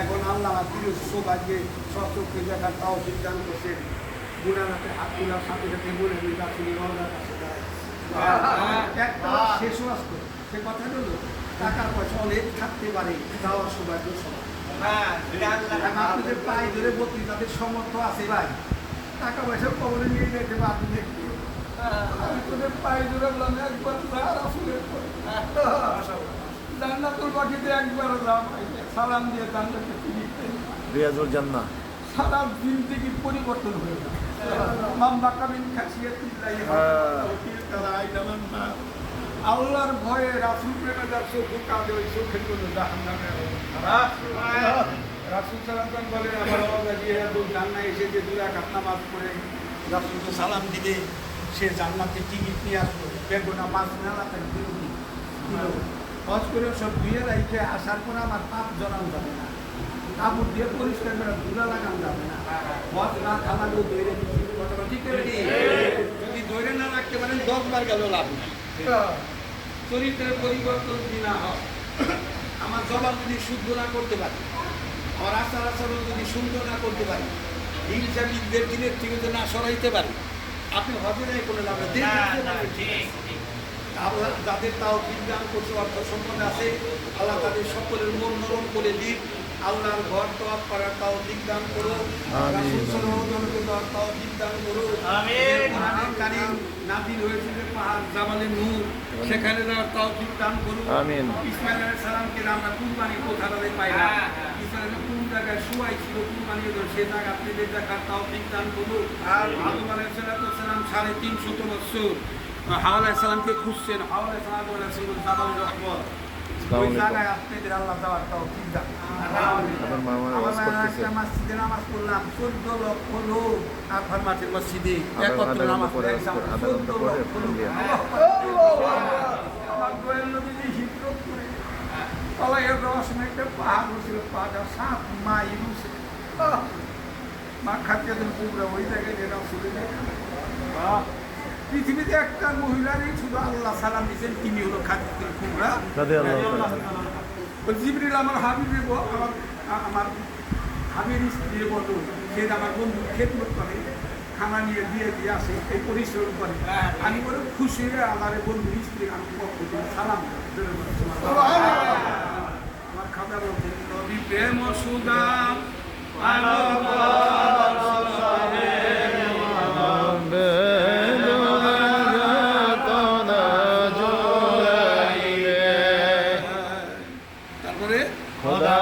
এখন আল্লাহ প্রিয় সৌভাগ্যে সচক্ষে দেখার তাও সিদ্ধান্ত করছে গুণানাথে হাত তোলার সাথে সাথে বলে দিই রাখুন রওনার কাছে। একটা আসতো সে কথা হলো টাকা পয়সা অনেক থাকতে পারে যাওয়ার সৌভাগ্য সবাই আপনাদের পায়ে ধরে বলতে তাদের সমর্থ আছে ভাই। টাকা পয়সা কবরে নিয়ে যেতে আপনি দেখতে আমি তোদের পায়ে ধরে বললাম, একবার আসলে। জান্নাতুল বাকিতে একবার সালাম দিয়ে জান্নাতে রিয়াজুল জান্না সারা জিন্দগি পরিবর্তন হয়ে যায় হ্যাঁ। আল্লাহর ভয়ে রাসুল প্রেমে যার চোখ ওই চোখের জন্য রাসুল সালাম বলে আমার দিয়ে জান্না এসে যে দুই রাকাত নামাজ পড়ে রাসুলকে সালাম দিবে সে জান্নাতে টিকিট নিয়ে আসলো। বেগুনা মাছ মেলা তার বিরোধী দিল হজ করে সব বিয়ে রাইখে আসার পর আমার পাপ জড়ানো যাবে না। কাপড় দিয়ে পরিষ্কার করে ধুলা লাগানো যাবে না। হজ না খালালেও দৈরে ঠিক যদি দৈরে না রাখতে পারেন দশ বার গেল লাভ নেই। চরিত্রের পরিবর্তন যদি না হয়? আমার জবাব যদি শুদ্ধ না করতে পারি আমার আচার আচরণ যদি সুন্দর না করতে পারি হিংসা বিদ্বের দিনের থেকে না সরাইতে পারি আপনি হজে নাই কোনো লাভ নেই। আল্লাহ যাদের তাও বিজ্ঞান করছে অর্থ সম্পদ আছে আল্লাহ তাদের সকলের মন নরম করে দিক। আল্লাহর ঘর তওয়াব করার তাও বিজ্ঞান করো। তাও বিজ্ঞান করো। যে পাহাড় জামালে নূর। সেখানে যাওয়ার তাও বিজ্ঞান করো আমিন। ইসমাইল আলাইহিস সালামকে আমরা কুরবানি হ্যাঁ। ইসমাইল কোন জায়গায় শুয়াই ছিল কুরবানি সে জায়গা থেকে দেখার তাও বিজ্ঞান করো আদম আলাইহিস সালাম সাড়ে তিনশত বছর। হাওয়া আলাইহিস সালামকে খুঁজছেন হাওয়া আলাইহিস সালাম বলেছেন রহমত আসসালামু ওই। জায়গায় আপনাদের আল্লাহ দেওয়ার তাও। একটা মসজিদে নামাজ পড়লাম চোদ্দ লক্ষ লোক আফার মাঠের মসজিদে একত্র নামাজ চোদ্দ লক্ষ লোক। দিয়ে। আমার দোয়েল নদী হিজরত করে কলাইয়ের রস মেটে পাহাড় হয়েছিল পাহাড়টা সাত মাইল মা খাদ্য পুকুরা ওই জায়গায় যেটা শুনে পৃথিবীতে একটা মহিলারই শুধু আল্লাহ সালাম দিয়েছেন তিনি হলো। জিবরিল আমার হাবিবের আমার আমার হাবির স্ত্রী বলল সে আমার বন্ধু খেদমত করে খানা নিয়ে দিয়ে দিয়ে আসে এই পরিশ্রম করে। আমি বলে খুশি হয়ে আমার বন্ধু স্ত্রী আমি পক্ষ থেকে সালাম আমার খাতা নবী প্রেম সুদাম তারপরে খোদা